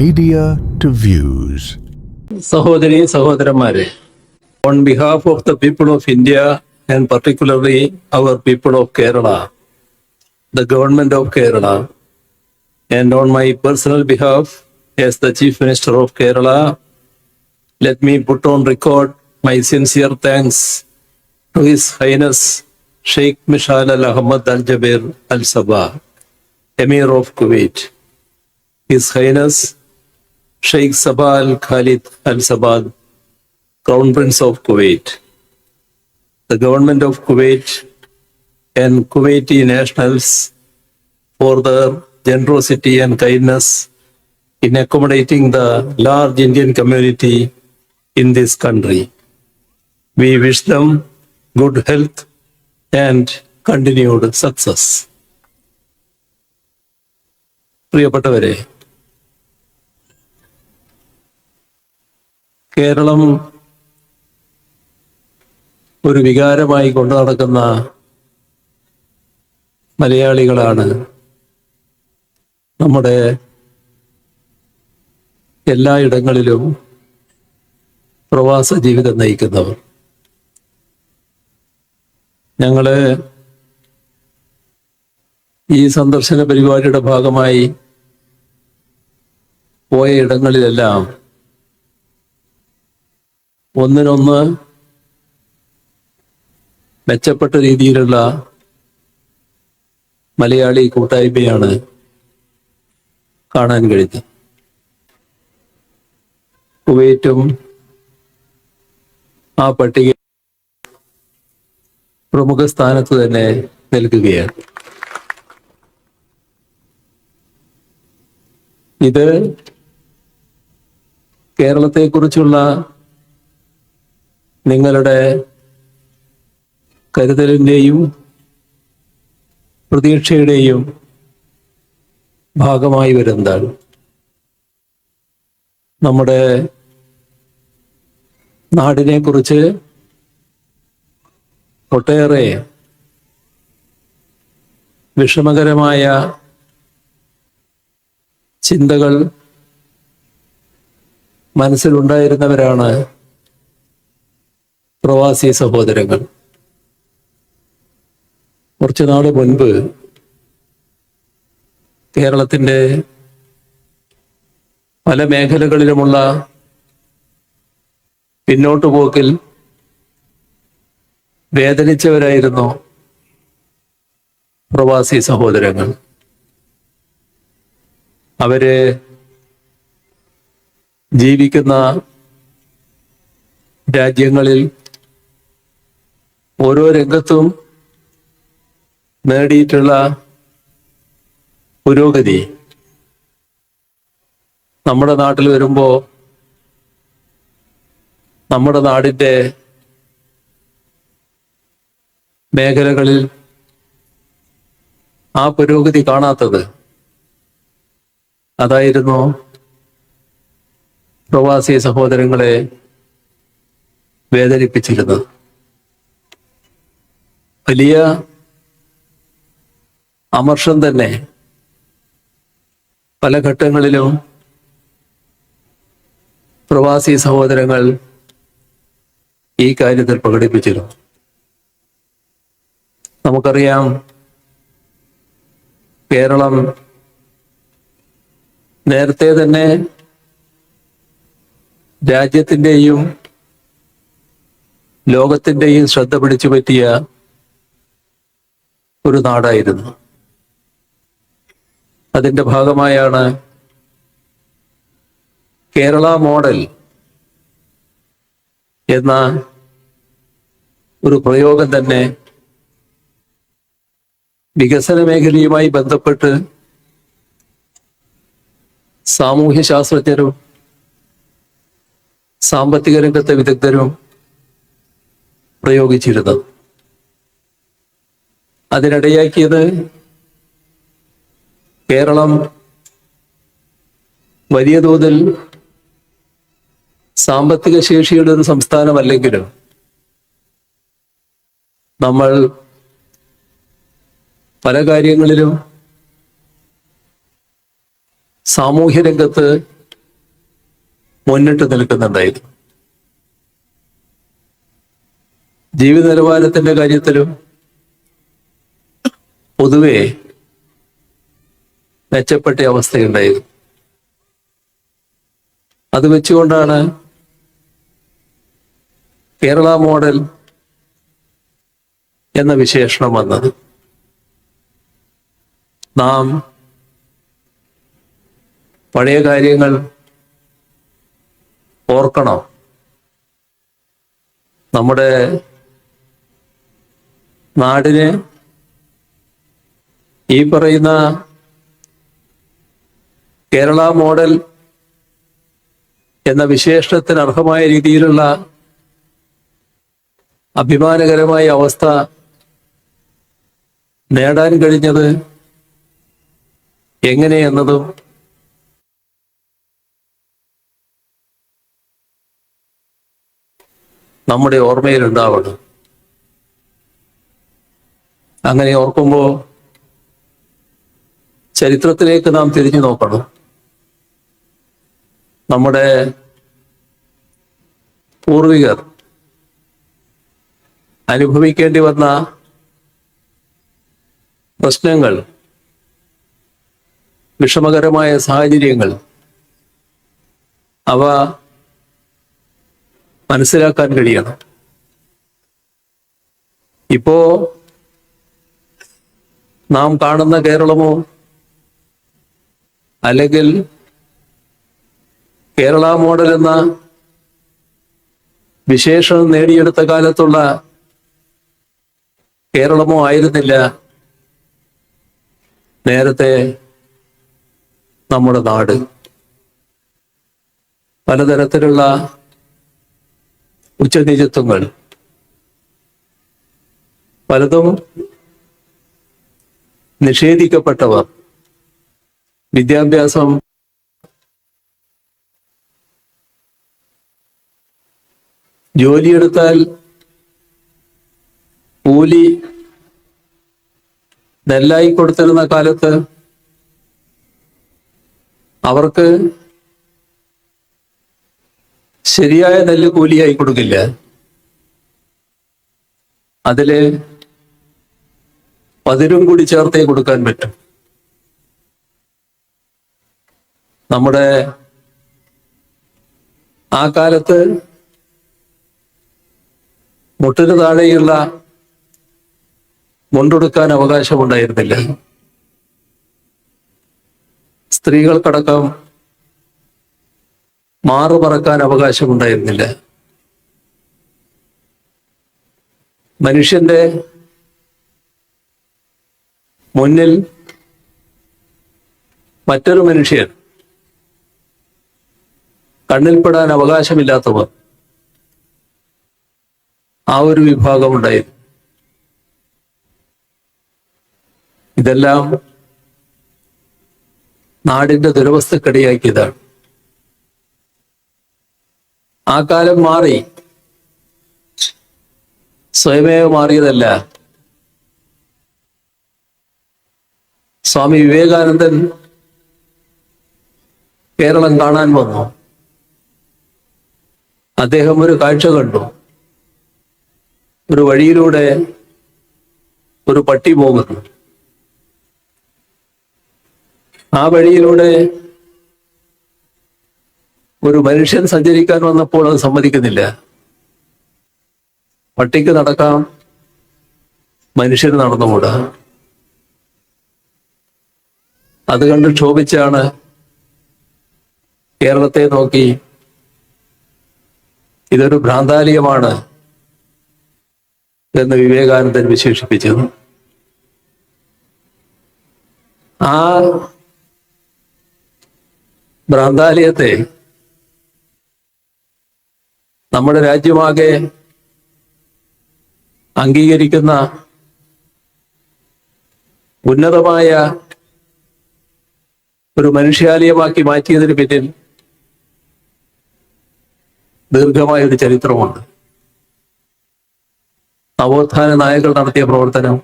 Media to views. സഹോദരി സഹോദരന്മാരെ on behalf of the people of India and particularly our people of Kerala the government of Kerala and on my personal behalf as the chief minister of Kerala let me put on record my sincere thanks to his highness Sheikh Mishal Al Ahmad Al Jaber Al Sabah emir of Kuwait his highness Sheikh Sabah Al Khalid Al Sabah, Crown Prince of Kuwait, the government of Kuwait, and Kuwaiti nationals for their generosity and kindness in accommodating the large Indian community in this country. We wish them good health and continued success. പ്രിയപ്പെട്ടവരെ കേരളം ഒരു വികാരമായി കൊണ്ടു നടക്കുന്ന മലയാളികളാണ്. നമ്മുടെ എല്ലായിടങ്ങളിലും പ്രവാസ ജീവിതം നയിക്കുന്നവർ. ഞങ്ങൾ ഈ സന്ദർശന പരിപാടിയുടെ ഭാഗമായി പോയ ഇടങ്ങളിലെല്ലാം ഒന്നിനൊന്ന് മെച്ചപ്പെട്ട രീതിയിലുള്ള മലയാളി കൂട്ടായ്മയാണ് കാണാൻ കഴിഞ്ഞത് കുവൈറ്റും ആ പട്ടിക പ്രമുഖ സ്ഥാനത്ത് തന്നെ നിൽക്കുകയാണ്. ഇത് കേരളത്തെക്കുറിച്ചുള്ള നിങ്ങളുടെ കരുതലിന്റെയും പ്രതീക്ഷയുടെയും ഭാഗമായി വരുന്നതാണ്. നമ്മുടെ നാടിനെ കുറിച്ച് ഒട്ടേറെ വിഷമകരമായ ചിന്തകൾ മനസ്സിലുണ്ടായിരുന്നവരാണ് പ്രവാസി സഹോദരങ്ങൾ. കുറച്ചു നാൾ മുൻപ് കേരളത്തിന്റെ പല മേഖലകളിലുമുള്ള പിന്നോട്ടു പോക്കിൽ വേദനിച്ചവരായിരുന്നു പ്രവാസി സഹോദരങ്ങൾ. അവർ ജീവിക്കുന്ന രാജ്യങ്ങളിൽ ഓരോ രംഗത്തും നേടിയിട്ടുള്ള പുരോഗതി നമ്മുടെ നാട്ടിൽ വരുമ്പോ നമ്മുടെ നാടിന്റെ മേഖലകളിൽ ആ പുരോഗതി കാണാത്തത് അതായിരുന്നു പ്രവാസി സഹോദരങ്ങളെ വേദനിപ്പിച്ചിരുന്നത്. വലിയ അമർഷം തന്നെ പല ഘട്ടങ്ങളിലും പ്രവാസി സഹോദരങ്ങൾ ഈ കാര്യത്തിൽ പ്രകടിപ്പിച്ചിരുന്നു. നമുക്കറിയാം കേരളം നേരത്തെ തന്നെ രാജ്യത്തിന്റെയും ലോകത്തിന്റെയും ശ്രദ്ധ പിടിച്ചു പറ്റിയ ഒരു നാടായിരുന്നു. അതിന്റെ ഭാഗമായാണ് കേരള മോഡൽ എന്ന ഒരു പ്രയോഗം തന്നെ വികസന മേഖലയുമായി ബന്ധപ്പെട്ട് സാമൂഹ്യ ശാസ്ത്രജ്ഞരും സാമ്പത്തിക രംഗത്തെ വിദഗ്ധരും പ്രയോഗിച്ചിരുന്നത്. അതിനിടയാക്കിയത് കേരളം വലിയ തോതിൽ സാമ്പത്തിക ശേഷിയുടെ ഒരു സംസ്ഥാനമല്ലെങ്കിലും നമ്മൾ പല കാര്യങ്ങളിലും സാമൂഹ്യ രംഗത്ത് മുന്നിട്ട് നിൽക്കുന്നുണ്ടായിരുന്നു. ജീവിത നിലവാരത്തിന്റെ കാര്യത്തിലും പൊതുവെ മെച്ചപ്പെട്ട അവസ്ഥയുണ്ടായിരുന്നു. അത് വെച്ചുകൊണ്ടാണ് കേരള മോഡൽ എന്ന വിശേഷണം വന്നത്. നാം പഴയ കാര്യങ്ങൾ ഓർക്കണം. നമ്മുടെ നാടിന് ഈ പറയുന്ന കേരള മോഡൽ എന്ന വിശേഷണത്തിന് അർഹമായ രീതിയിലുള്ള അഭിമാനകരമായ അവസ്ഥ നേടാൻ കഴിഞ്ഞത് എങ്ങനെയെന്നതും നമ്മുടെ ഓർമ്മയിലുണ്ടാവണം. അങ്ങനെ ഓർക്കുമ്പോൾ ചരിത്രത്തിലേക്ക് നാം തിരിഞ്ഞു നോക്കണം. നമ്മുടെ പൂർവികർ അനുഭവിക്കേണ്ടി വന്ന പ്രശ്നങ്ങൾ വിഷമകരമായ സാഹചര്യങ്ങൾ അവ മനസ്സിലാക്കാൻ കഴിയണം. ഇപ്പോ നാം കാണുന്ന കേരളമോ അല്ലെങ്കിൽ കേരള മോഡൽ എന്ന വിശേഷണം നേടിയെടുത്ത കാലത്തുള്ള കേരളമോ ആയിരുന്നില്ല. നേരത്തെ നമ്മുടെ നാട്. പലതരത്തിലുള്ള ഉച്ചനീചത്വങ്ങൾ. പലതും നിഷേധിക്കപ്പെട്ടവർ. വിദ്യാഭ്യാസം. ജോലിയെടുത്താൽ കൂലി നെല്ലായി കൊടുത്തിരുന്ന കാലത്ത് അവർക്ക് ശരിയായ നെല്ല് കൂലിയായി കൊടുക്കില്ല. അതിൽ പതിരും കൂടി ചേർത്തേ കൊടുക്കാൻ പറ്റും. നമ്മുടെ ആ കാലത്ത് മുട്ടിന് താഴെയുള്ള മുണ്ടെടുക്കാൻ അവകാശമുണ്ടായിരുന്നില്ല. സ്ത്രീകൾക്കടക്കം മാറു പറക്കാൻ അവകാശമുണ്ടായിരുന്നില്ല. മനുഷ്യന്റെ മുന്നിൽ മറ്റൊരു മനുഷ്യൻ കണ്ണിൽപ്പെടാൻ അവകാശമില്ലാത്തവർ. ആ ഒരു വിഭാഗം ഉണ്ടായിരുന്നു. ഇതെല്ലാം നാടിന്റെ ദുരവസ്ഥക്കടിയാക്കിയതാണ്. ആ കാലം മാറി. സ്വയമേവ മാറിയതല്ല. സ്വാമി വിവേകാനന്ദൻ കേരളം കാണാൻ വന്നു. അദ്ദേഹം ഒരു കാഴ്ച കണ്ടു. ഒരു വഴിയിലൂടെ ഒരു പട്ടി പോകുന്നു. ആ വഴിയിലൂടെ ഒരു മനുഷ്യൻ സഞ്ചരിക്കാൻ വന്നപ്പോൾ അത് സമ്മതിക്കുന്നില്ല. പട്ടിക്ക് നടക്കാം. മനുഷ്യന് നടന്നുകൂടാ. അത് കണ്ട് ക്ഷോഭിച്ചാണ് കേരളത്തെ നോക്കി ഇതൊരു ഭ്രാന്താലയമാണ് എന്ന് വിവേകാനന്ദൻ വിശേഷിപ്പിച്ചത് ആ ഭ്രാന്താലയത്തെ നമ്മുടെ രാജ്യമാകെ അംഗീകരിക്കുന്ന ഉന്നതമായ ഒരു മനുഷ്യാലയമാക്കി മാറ്റിയതിന് പിന്നിൽ ദീർഘമായ ഒരു ചരിത്രമുണ്ട്. നവോത്ഥാന നായകൾ നടത്തിയ പ്രവർത്തനം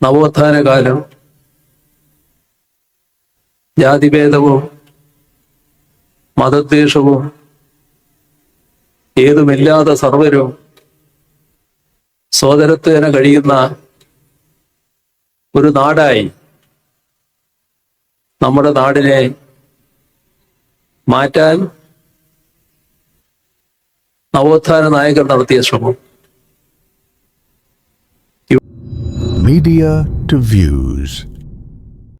നവോത്ഥാന കാലം ജാതിഭേദവും മതദ്വേഷവും ഏതുമില്ലാതെ സർവരും സോദരത്വേന കഴിയുന്ന ഒരു നാടായി നമ്മുടെ നാടിനെ മാറ്റാൻ നവോത്ഥാന നായകർ നടത്തിയ ശ്രമം Media to views.